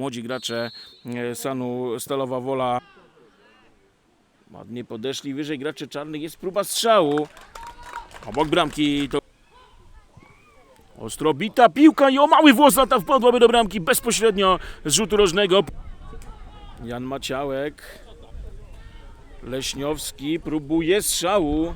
młodzi gracze e, Sanu Stalowa Wola. Ładnie podeszli wyżej gracze czarnych, jest próba strzału. Obok bramki to ostro bita piłka i o mały włos lata wpadłaby do bramki bezpośrednio z rzutu rożnego. Jan Maciałek. Leśniowski próbuje strzału.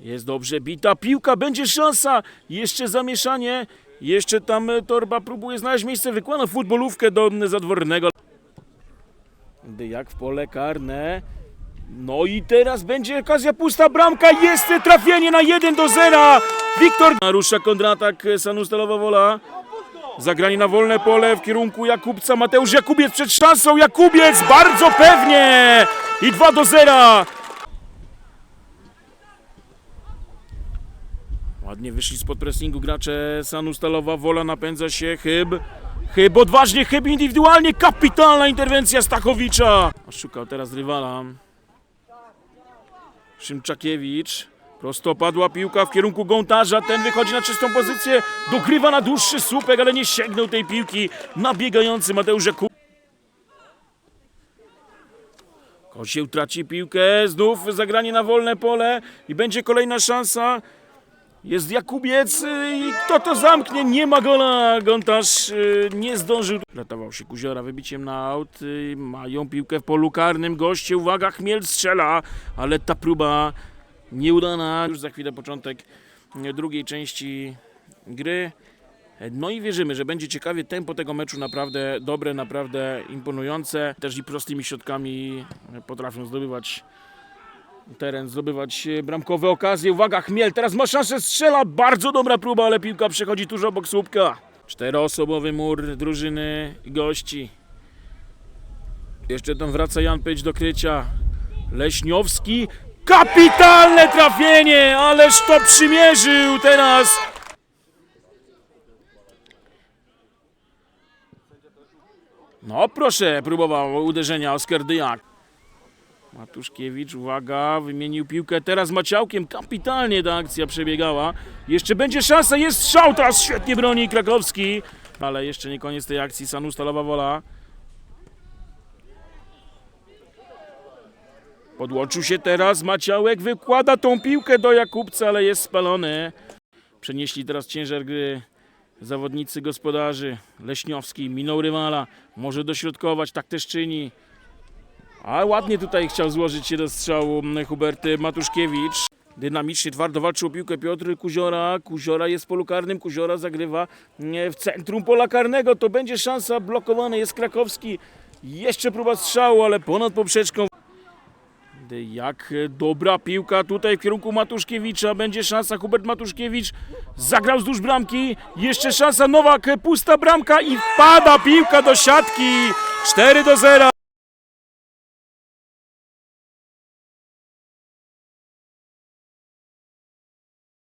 Jest dobrze bita piłka, będzie szansa. Jeszcze zamieszanie. Jeszcze tam e, Torba próbuje znaleźć miejsce, wykłada futbolówkę do zadwornego. Jak w pole karne. No i teraz będzie okazja pusta bramka. Jest trafienie na 1 do 0. Wiktor narusza kontratak e, Sanu Stalowa Wola. Zagranie na wolne pole w kierunku Jakubca. Mateusz Jakubiec przed szansą. Jakubiec bardzo pewnie. I 2 do 0. Ładnie wyszli spod pressingu gracze Sanu Stalowa. Wola napędza się. Chyb. Chyb odważnie. Chyb indywidualnie. Kapitalna interwencja Stachowicza. Szukał teraz rywala. Szymczakiewicz. Prosto padła piłka w kierunku Gątarza. Ten wychodzi na czystą pozycję. Dogrywa na dłuższy słupek, ale nie sięgnął tej piłki. Nabiegający Mateusz Jakub. Kosieł traci piłkę. Znów zagranie na wolne pole. I będzie kolejna szansa. Jest Jakubiec y, i kto to zamknie? Nie ma gola. Gontarz y, nie zdążył. Ratował się Kuziora wybiciem na aut. Y, Mają piłkę w polu karnym. Goście, uwaga, Chmiel strzela, ale ta próba nieudana. Już za chwilę początek drugiej części gry. No i wierzymy, że będzie ciekawie. Tempo tego meczu naprawdę dobre, naprawdę imponujące. Też i prostymi środkami potrafią zdobywać teren, zdobywać e, bramkowe okazje. Uwaga, Chmiel teraz ma szansę, strzela. Bardzo dobra próba, ale piłka przechodzi tuż obok słupka. Czteroosobowy mur drużyny gości. Jeszcze tam wraca Jan Pyć do krycia. Leśniowski. Kapitalne trafienie, ależ to przymierzył teraz. No proszę, próbował uderzenia Oskar Dyjak. Matuszkiewicz, uwaga, wymienił piłkę teraz Maciałkiem. Kapitalnie ta akcja przebiegała. Jeszcze będzie szansa, jest strzał, teraz świetnie broni Krakowski. Ale jeszcze nie koniec tej akcji, Sanu Stalowa Wola. Podłączył się teraz Maciałek, wykłada tą piłkę do Jakubca, ale jest spalony. Przenieśli teraz ciężar gry zawodnicy gospodarzy. Leśniowski minął rywala, może dośrodkować, tak też czyni. A ładnie tutaj chciał złożyć się do strzału Huberty Matuszkiewicz. Dynamicznie, twardo walczył o piłkę Piotr Kuziora. Kuziora jest w polu karnym, Kuziora zagrywa e, w centrum pola karnego. To będzie szansa, blokowany jest Krakowski. Jeszcze próba strzału, ale ponad poprzeczką. Jak dobra piłka tutaj w kierunku Matuszkiewicza. Będzie szansa, Hubert Matuszkiewicz zagrał wzdłuż bramki. Jeszcze szansa, Nowak, pusta bramka i wpada piłka do siatki. 4 do 0.